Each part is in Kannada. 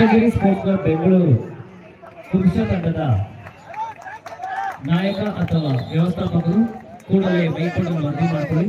ಸಪ್ತಗಿರಿ ಸ್ಪೋರ್ಟ್ ಕ್ಲಬ್ ಬೆಂಗಳೂರು ಪುರುಷ ತಂಡದ ನಾಯಕ ಅಥವಾ ವ್ಯವಸ್ಥಾಪಕರು ಕೂಡಲೇ ಮೈಕೊಂಡು ವರದಿ ಮಾಡಿಕೊಳ್ಳಿ.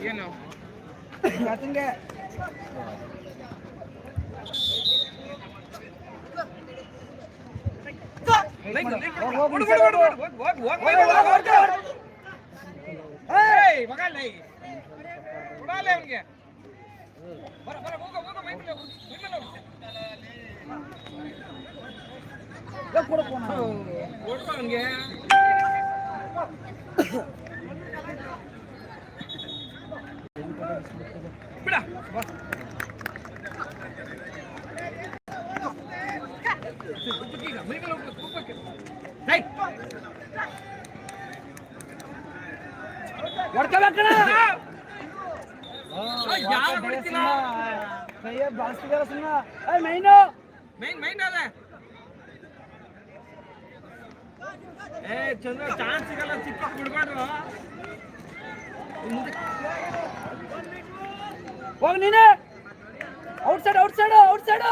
You know. கத்துங்க கூட போனாங்க ಮೈನ್ ಮೈನ್ ಅದ ಏ ಚಂದ್ರ ಚಾನ್ಸ್ ಸಿಗಲ್ಲ ಚಿಕ್ಕ ಬಿಡ್ಬಾರ್ದು ಹೋಗ್ ನೀನೆ. Outside outside outside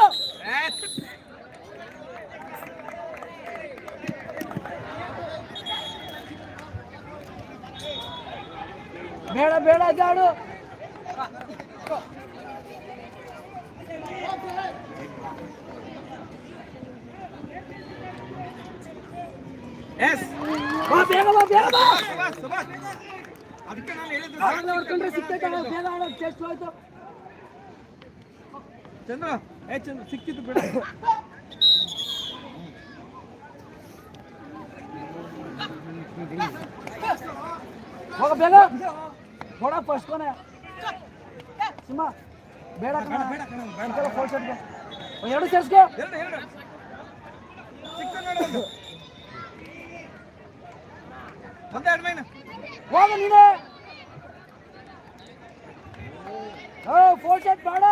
ಬೇಡ ಬೇಡ ಜಾಡು. ಎಸ್ ಬಾ ಬೇಗ ಬಾ ಬೇಗ ಬಾ. ಅದಕ್ಕೆ ನಾನು ಹೇಳಿದ್ದು ಬೇಗ ಹೋಯ್ತು ಚಂದ್ರ ಏ ಚಂದ್ರ ಸಿಕ್ಕಿದ್ದು ಬಿಡ ಹೋಗ ಬೇಗ ಹೊಡ ಫಸ್ಟ್ ಕೊನೆ ಸಿಂಹ ಬೇಡ ಕಣ ಬೇಡ ಕಣ, ಬೇಡ. ಫೋರ್ ಶರ್ಟ್ಗೆ ಎರಡು ಸೇರ್ಸ್ಕೊ ಎರಡು ಎರಡು ಸಿಕ್ತು ನೋಡು ಒಂದು ಒಂದೇ ಎರಡು ಮೈನ್ ಹೋಗ ನೀನೆ ಓ ಫೋರ್ ಶರ್ಟ್ ಬೇಡ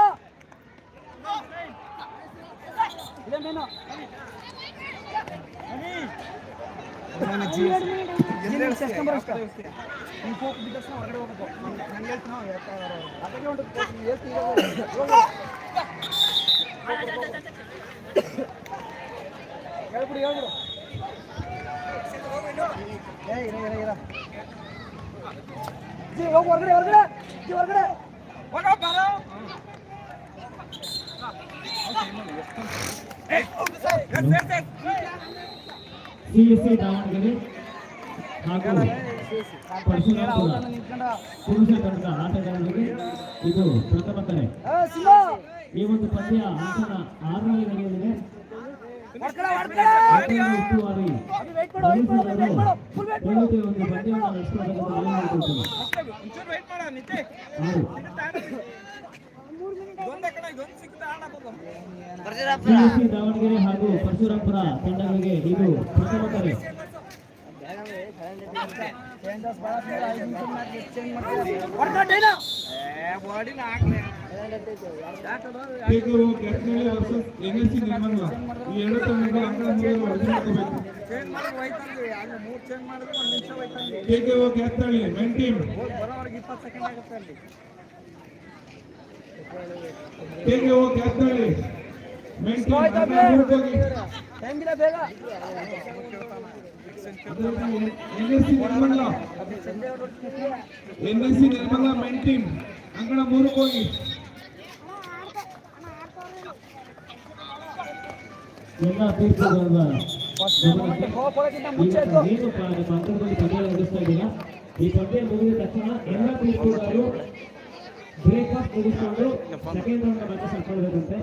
ಹೇಳ್ಬಿಡು ಹೇಳ್ಬಿಡು ಏ ಇರ ಇರ ಇರ ಜಿ ಹೋಗು ಹೊರಗಡೆ ಹೊರಗಡೆ ಜಿ ಹೊರಗಡೆ ಹೋಗೋ ಬಾರೋ ಏ, S, S, S. CSC Davanagere ಹಾಗೂ ಪರಶುರಾಮಪುರ ಪುರುಷ ತಂಡದ ಆಟಗಾರರಿಗೆ ಇದು ಪ್ರಥಮ ಕರೆ. ಈ ಒಂದು ಪಂದ್ಯ ಆಸನ ಆರರಲ್ಲಿ ನಡೆಯಲಿದೆ. ಉಸ್ತುವಾರಿ ಒಂದು ಪಂದ್ಯವನ್ನು ನಡೆಸಬೇಕಂತ ನಾನು ದಾವಣಗೆರೆ ಹಾಗೂ ಪರಶುರಾಪುರ ತಂಡಗಳಿಗೆ ಇದು ಪ್ರಥಮ ಕರೆ. ಕೇಕೆಒ ಕೆಟ್ನಳ್ಳಿ ಮೆನ್ ಟೀಮ್ ಬರೋವರೆಗೆ ಇಪ್ಪತ್ತು ಸೆಕೆಂಡ್ ಆಗುತ್ತೆ ಅಲ್ಲಿ. ತೆಗೆ ಹೋಗಿ ಕ್ಯಾಪ್ಟನ್ಲಿ ಮೆಂಟಿ ಹೋಯ್ತು ಅಂಕಣ ಅಭಿ. ಮೂರಕ್ಕೆ ಹೋಗಿ ಹೆಂಗಿಲ್ಲ ಬೇಗ N S C Nirmala. Men team ಅಂಗಣ Nirmala ಮೂರಕ್ಕೆ ಹೋಗಿ. ಎಲ್ಲ ಪಂದ್ಯ ನಡೆಸ್ತಾ ಇದ್ದೀರಾ. ಈ ಪಂದ್ಯ ಮುಗಿದ ತಕ್ಷಣ ಎಲ್ಲ ತೀರ್ಪುಗಾರರು ಬ್ರೇಕ್ಫಾಸ್ಟ್ ಮುಗಿಸ್ಕೊಂಡು ಸೆಕೆಂಡ್ ರೌಂಡ್ ಮ್ಯಾಚ್ ಹಾಕೊಳ್ಬೇಕಂತೆ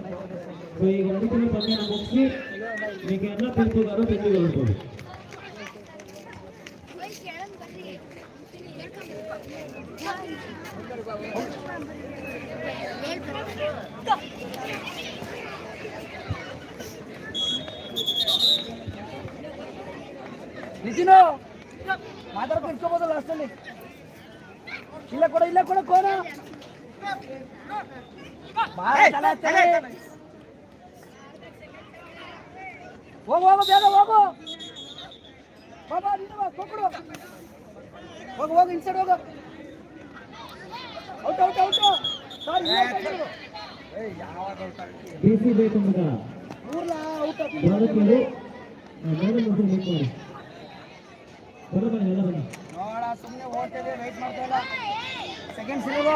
ಸೊ ಈಗ ನಡೀತಿರೋ ಪಂದ್ಯನ ಮುಗಿಸಿ ಈಗ ಎಲ್ಲ ತೀರ್ಪುಗಾರರು ತಿಂಡಿಗೆ ಹೊರಡ್ಬೋದು ನಿತಿನು ಮಾತಾಡ್ಕೊಂಡು ಇಟ್ಕೋಬೋದು ಲಾಸ್ಟಲ್ಲಿ ಇಲ್ಲ ಕೊಡ ಇಲ್ಲ ಕೊಡ ಕೋನ ಬಾಳ ತಲೆ ಹತ್ತಲಿ. ಹೋಗು ಹೋಗು ಬೇಗ ಹೋಗು. ಬಾಬಾ ನೀನು ಬಾ, ಕೊಟ್ಬಿಡು. ಹೋಗು ಹೋಗು ಇನ್ಸೈಡ್ ಹೋಗು. ಔಟ್ ಔಟ್ ಔಟ್ ಸಾರಿ ಏಯ್ ಯಾವಾಗ ಔಟ್ ಆಗ್ತಿ ಡಿ ಸಿ ಬೇಕು ಮಗ ಮೂರ್ಲ ಔಟ್ ಔಟ್ ಬಾಲಕರು ನೋಡಲ್ ಮುಗಿದು ಬೇಕು ಬರೋ ಬನ್ನಿ ಎಲ್ಲ ಬನ್ನಿ ನೋಡ ಸುಮ್ಮನೆ ಓಡ್ತೇವೆ ವೆಯ್ಟ್ ಮಾಡ್ತಾ ಇಲ್ಲ ಸೆಕೆಂಡ್ ಸಿಗೋದು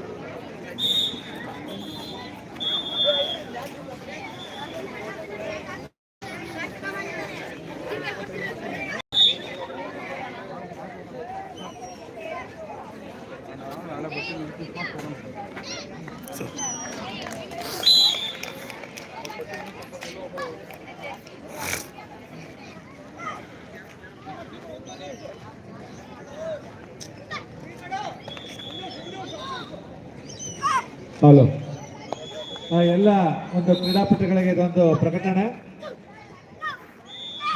ಹಲೋ. ಎಲ್ಲ ಒಂದು ಕ್ರೀಡಾಪಟುಗಳಿಗೆ ಇದೊಂದು ಪ್ರಕಟಣೆ.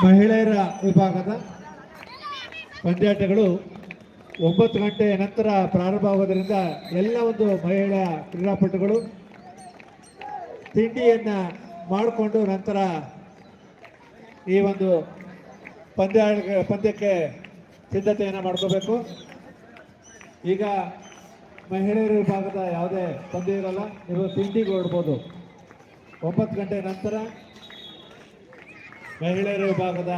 ಮಹಿಳೆಯರ ವಿಭಾಗದ ಪಂದ್ಯಾಟಗಳು ಒಂಬತ್ತು ಗಂಟೆ ನಂತರ ಪ್ರಾರಂಭ ಆಗೋದರಿಂದ ಎಲ್ಲ ಒಂದು ಮಹಿಳಾ ಕ್ರೀಡಾಪಟುಗಳು ತಿಂಡಿಯನ್ನು ಮಾಡಿಕೊಂಡು ನಂತರ ಈ ಒಂದು ಪಂದ್ಯ, ಪಂದ್ಯಕ್ಕೆ ಸಿದ್ಧತೆಯನ್ನು ಮಾಡ್ಕೋಬೇಕು. ಈಗ ಮಹಿಳೆಯರ ವಿಭಾಗದ ಯಾವುದೇ ಪಂದ್ಯ ಇರಲ್ಲ ನೀವು ತಿಂಡಿಗೆ ಓಡ್ಬೋದು ಒಂಬತ್ತು ಗಂಟೆ ನಂತರ ಮಹಿಳೆಯರ ವಿಭಾಗದ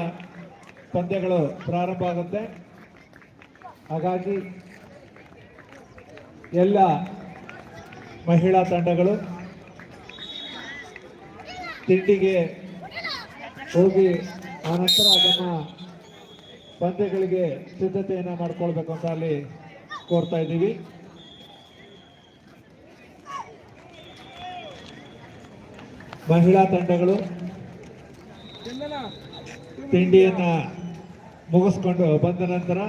ಪಂದ್ಯಗಳು ಪ್ರಾರಂಭ ಆಗುತ್ತೆ. ಹಾಗಾಗಿ ಎಲ್ಲ ಮಹಿಳಾ ತಂಡಗಳು ತಿಂಡಿಗೆ ಹೋಗಿ ಆನಂತರ ಅದನ್ನು ಪಂದ್ಯಗಳಿಗೆ ಸಿದ್ಧತೆಯನ್ನು ಮಾಡ್ಕೊಳ್ಬೇಕು ಅಂತ ಅಲ್ಲಿ ಕೋರ್ತಾ ಇದ್ದೀವಿ. ಮಹಿಳಾ ತಂಡಗಳು ತಿಂಡಿಯನ್ನ ಮುಗಿಸ್ಕೊಂಡು ಬಂದ ನಂತರ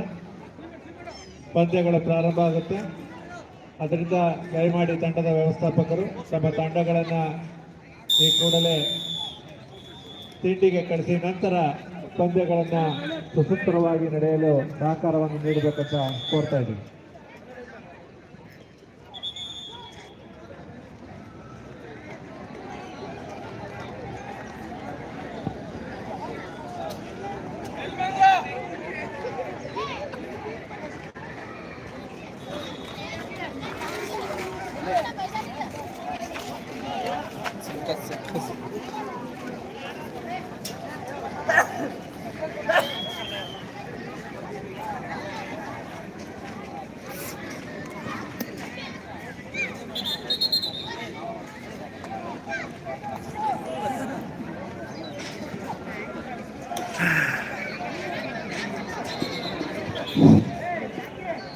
ಪಂದ್ಯಗಳು ಪ್ರಾರಂಭ ಆಗುತ್ತೆ. ಅದರಿಂದ ದಯಮಾಡಿ ತಂಡದ ವ್ಯವಸ್ಥಾಪಕರು ತಮ್ಮ ತಂಡಗಳನ್ನು ಈ ಕೂಡಲೇ ತಿಂಡಿಗೆ ಕಳಿಸಿ ನಂತರ ಪಂದ್ಯಗಳನ್ನು ಸುಸೂತ್ರವಾಗಿ ನಡೆಯಲು ಸಹಕಾರವನ್ನು ನೀಡಬೇಕಂತ ಕೋರ್ತಾ ಇದ್ದೀವಿ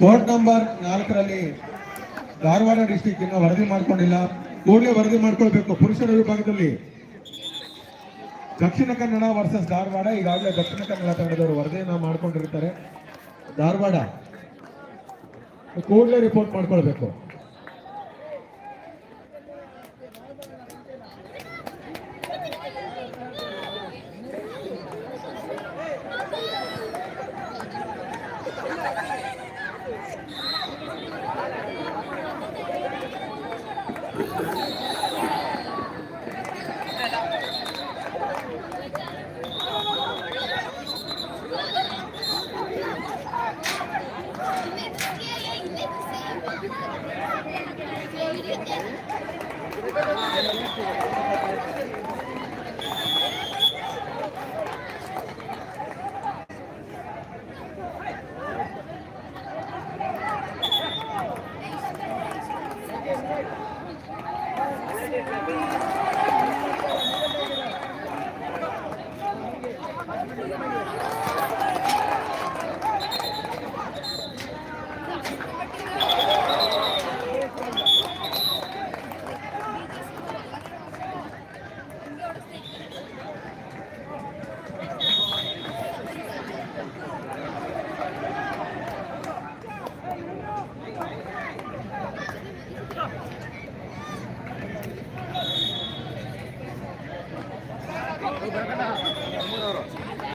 ವಾರ್ಡ್ ನಂಬರ್ ನಾಲ್ಕರಲ್ಲಿ ಧಾರವಾಡ ಡಿಸ್ಟಿಕ್ ಇನ್ನು ವರದಿ ಮಾಡಿಕೊಂಡಿಲ್ಲ. ಕೂಡಲೇ ವರದಿ ಮಾಡಿಕೊಳ್ಬೇಕು ಪುರುಷರ ವಿಭಾಗದಲ್ಲಿ. ದಕ್ಷಿಣ ಕನ್ನಡ ವರ್ಸಸ್ ಧಾರವಾಡ, ಈಗಾಗಲೇ ದಕ್ಷಿಣ ಕನ್ನಡ ತಂಡದವರು ವರದಿಯನ್ನು ಮಾಡಿಕೊಂಡಿರ್ತಾರೆ. ಧಾರವಾಡ, ಕೂಡಲೇ ರಿಪೋರ್ಟ್ ಮಾಡ್ಕೊಳ್ಬೇಕು.